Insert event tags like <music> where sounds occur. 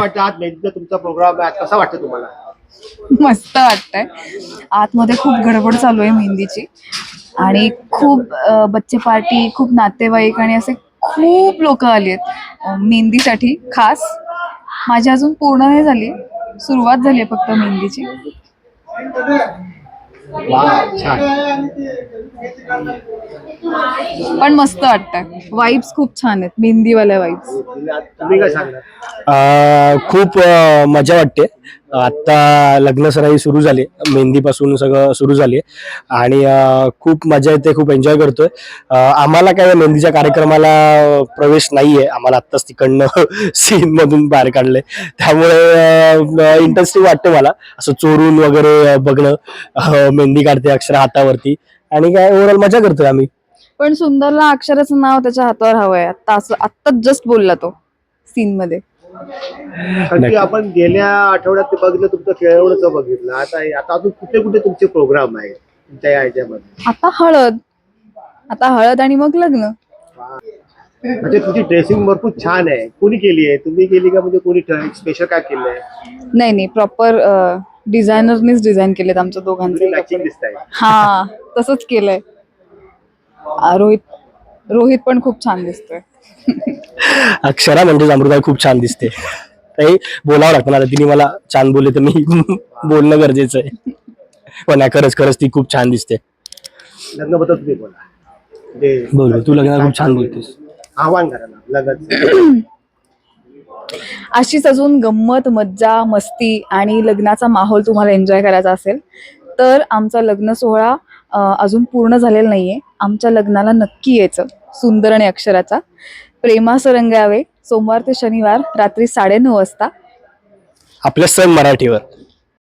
आज तुमचा प्रोग्राम आहे. आज कसा वाटतं तुम्हाला? मस्त वाटतंय. आतमध्ये खूप गडबड चालू आहे मेहंदीची. आणि खूप अ, बच्चे पार्टी खूप नातेवाईक आणि असे खूप लोक आली आहेत. मेहंदीसाठी खास. माझी अजून पूर्ण नाही झाली. सुरुवात झाली आहे फक्त मेहंदीची. वा छान. पण मस्त वाटतंय वाईब्स खूप छान आहेत मेहंदीवाल्या वाईब्स तुम्ही काय सांगणार? अ, खूप अ, मजा वाटते. आत्ता लग्न सराई सुरू झाली. मेहंदीपासून सगळं सुरू झाली. आणि खूप मजा येते खूप एन्जॉय करतोय. आम्हाला काय मेहंदीच्या कार्यक्रमाला प्रवेश नाहीये. आम्हाला आत्ताच तिकडनं <laughs> सीन मधून बाहेर काढले त्यामुळे इंटरेस्टिंग वाटतं मला. असं चोरून वगैरे बघणं मेहंदी काढते अक्षर हातावरती. आणि काय ओव्हरऑल मजा करतोय आम्ही. पण सुंदरला अक्षराचं नाव त्याच्या हातावर हवंय. आता असं आत्ताच जस्ट बोलला तो सीन मध्ये. आपण गेल्या आठवड्यात ते बघितलं तुमचं खेळवणचं बघितलं. आता आता अजून कुठे कुठे तुमचे प्रोग्राम आहेत? तुमच्या या ह्याच्यामध्ये. आता हळद. आता हळद आणि मग लग्न. म्हणजे तुमची ड्रेसिंग भरपूर छान आहे. कोणी केली आहे? तुम्ही केली का? म्हणजे कोणी स्पेशल काय केलं आहे? नाही नाही. प्रॉपर डिझायनरनीच डिझाईन केलेत आमच्या दोघांचे. मॅचिंग दिसत आहे हा तसंच केलंय. आ, रोहित रोहित पण खूप छान दिसतोय. <laughs> अक्षरा म्हणजे अमृता खूप छान दिसते. काही बोलावं लागतं ना आता तिने मला छान बोलले तर मी <laughs> बोलणं गरजेचं आहे. पण नाही खरंच खरंच ती खूप छान दिसते. लग्नाबद्दल तुम्ही बोला. म्हणजे बोल तू खूप छान बोलतेस. आव्हान करा ना लग्न <clears throat> अशीच अजून गंमत मज्जा मस्ती आणि लग्नाचा माहोल तुम्हाला एन्जॉय करायचा असेल तर आमचा लग्न सोहळा अ, अजून पूर्ण झालेला नाहीये. आमच्या लग्नाला नक्की यायचं सुंदर आणि अक्षराचा. प्रेमा रंगावे सोमवार ते शनिवार रात्री साडेनऊ वाजता. आपल्या सण मराठीवर.